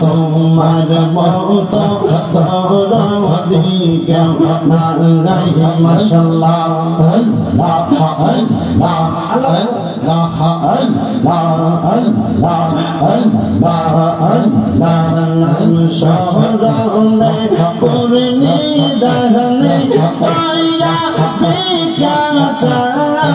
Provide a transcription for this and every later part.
তোমার মত সরলে করনি দাহনে দয়া ভিক্ষা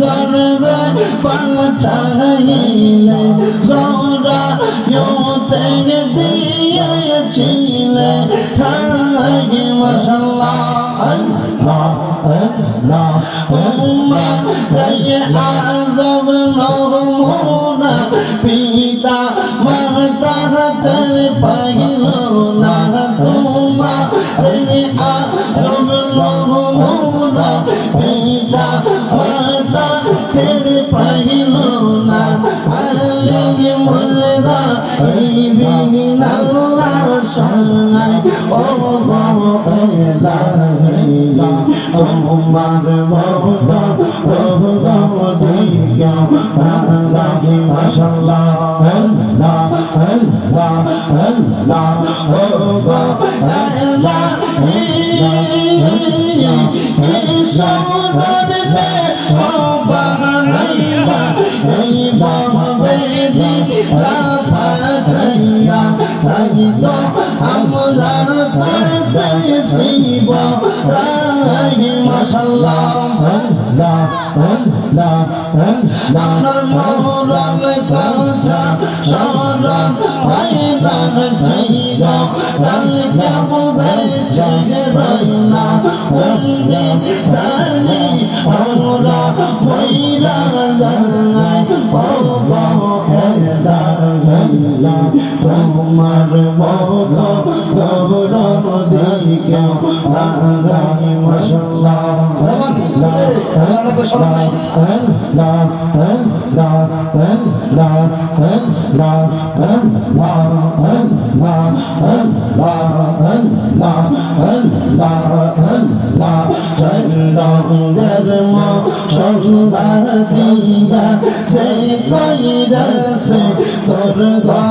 গর্বে পাচাইলে জোরা ইয়োতে দিয়েছিলে ঠাই মাশাল্লাহ আল্লাহ আল্লাহ উম্মা রায়ে আজব নহমুনা পিতা সানাই ও তোমার মত প্রভু দিগা আলাহি মাশাআল্লাহ আল্লাহ আল্লাহ আল্লাহ ও গো আল্লাহ আল্লাহ আল্লাহ মহরম কথা সরম হাইদার ছিল কাল কামবে চেয়ে রইনা বন্দে সানি আমরা মইরা ও গো এলা গল্লা তোমার মত গৌরব দিকে সে তোর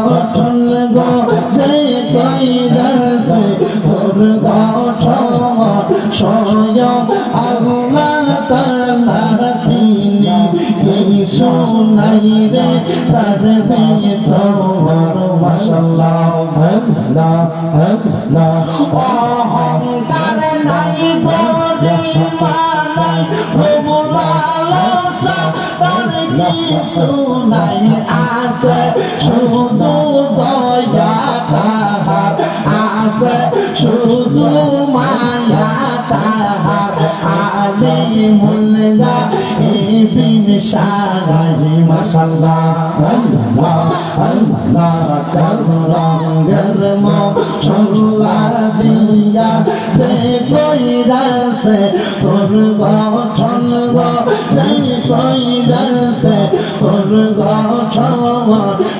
গঠন গো সে কইরা সে তোর গঠন স্বয়ং শোনাই রে, তার বেয়ে তোমার মাশাআল্লাহ আল্লাহ আল্লাহ অহংকার নাই গরি মানাই প্রভু লালসা তার শুধু মায়া তাহার। আলে মুলগা বিন সাগাই মাশাল্লাহ আল্লাহ আল্লাহ চতুরঙ্গের মশলা দিয়া সে কইরা সে তোর গঠন সে কইরা সে তোর গঠন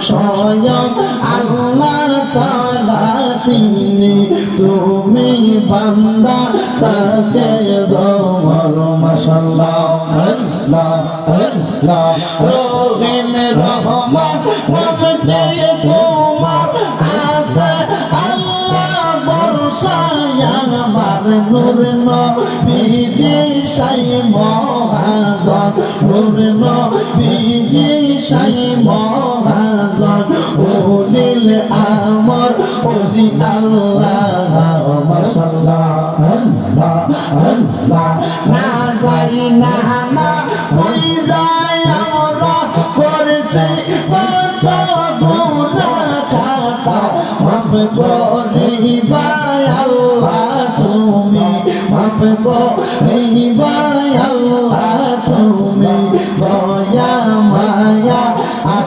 স্বয়ং আল্লাহ তিনি তুমি বান্দা রহিম রহমান নবতে তোমার আছে। আল্লাহ বর্ষায় আমার নূর নবীজি সাই মহাজন। নূর নবীজি সাই মহাজন। ওলিল আমার ওলি আল্লাহ মাশাআল্লাহ আল্লাহ আল্লাহ। না যাই না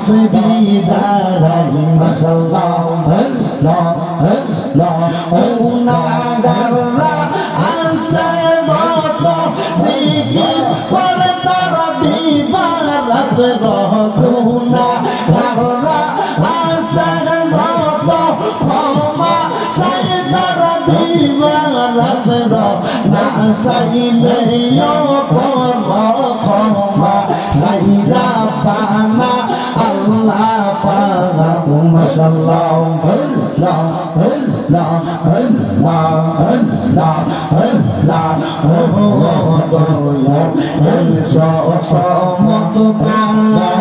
আসবি দাঁড়াই মাশাআল্লাহ আল্লাহ আল্লাহ ও নাগাররা আসে মত সিকি পর তারা দিবারাত রহুনা গাররা আসে মত ক্ষমা সাই তারা দিবারাত না সাইলে পর ক্ষমা পাগা মাশাআল্লাহ আল্লাহ আল্লাহ আল্লাহ আল্লাহ আল্লাহ ও দয়া এল সমত কালা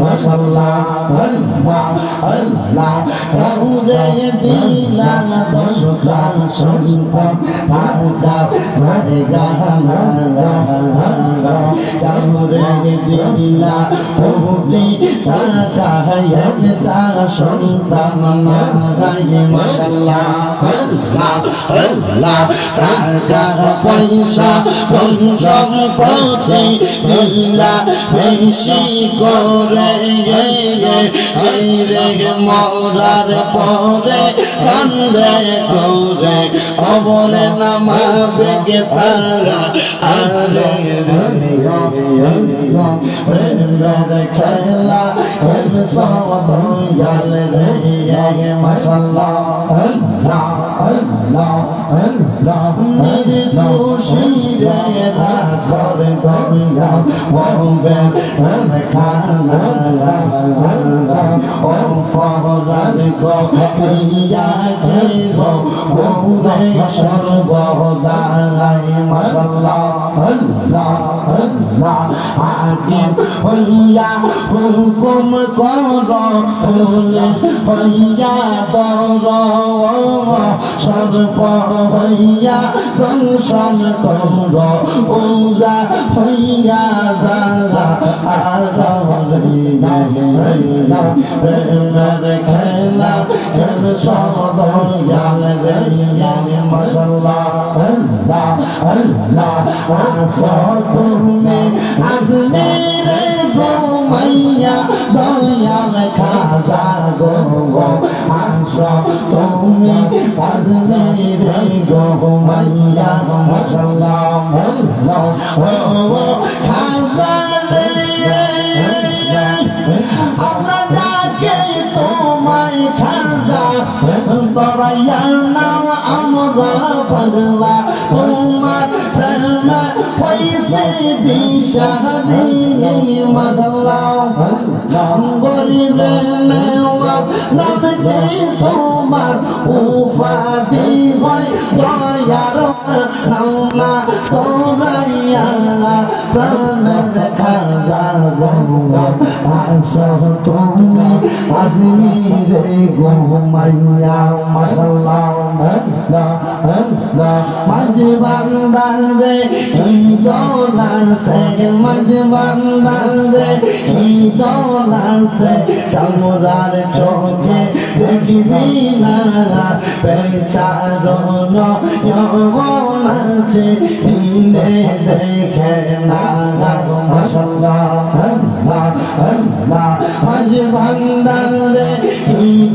মশাল্লাহ আল্লাহ আল্লাহ কাউরে দিলা দশ সন্তান তার দাও ঝাড়ে গানা কাউরে দিলা কোটি টাকা একটা সন্তান নাই মশাল্লাহ আল্লাহ আল্লাহ টাকা পয়সা কোন সম্পত্তি দিলা বেশি করে রে পরে কান্দে অবরে নামাবে গে তারা রে খেলা ইয়াল রে মাশাল্লাহ আল্লাহ আল্লাহ আল্লাহ। হইয়া হুকুম কর হইয়া দর সর্ব হইয়া দংশন কর ওজা হইয়া যারা প্রেমের খেলা খেল সদয়াল রে ঘুমাইয়া দয়াল খাজা গো আস তুমি আজমেরে ঘুমাইয়া ও খাজা দিয়ে মশলা বলিলে নামটি তোমার মশাল্লাহ মজবান্দার রে দোলার সে মজবান্দার রে এই দোলার সে চামড়ার চোখে দেখবি না পেচারণ আছে দেখে না মশাল্লাহ আল্লাহ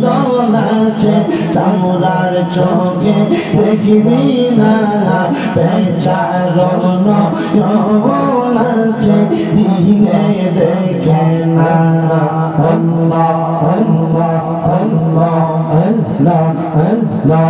দোলাছে চামড়ার চোখে দেখবি না পেচারণ আছে, দিনে দেখে না। আল্লাহ আল্লাহ আল্লাহ আল্লাহ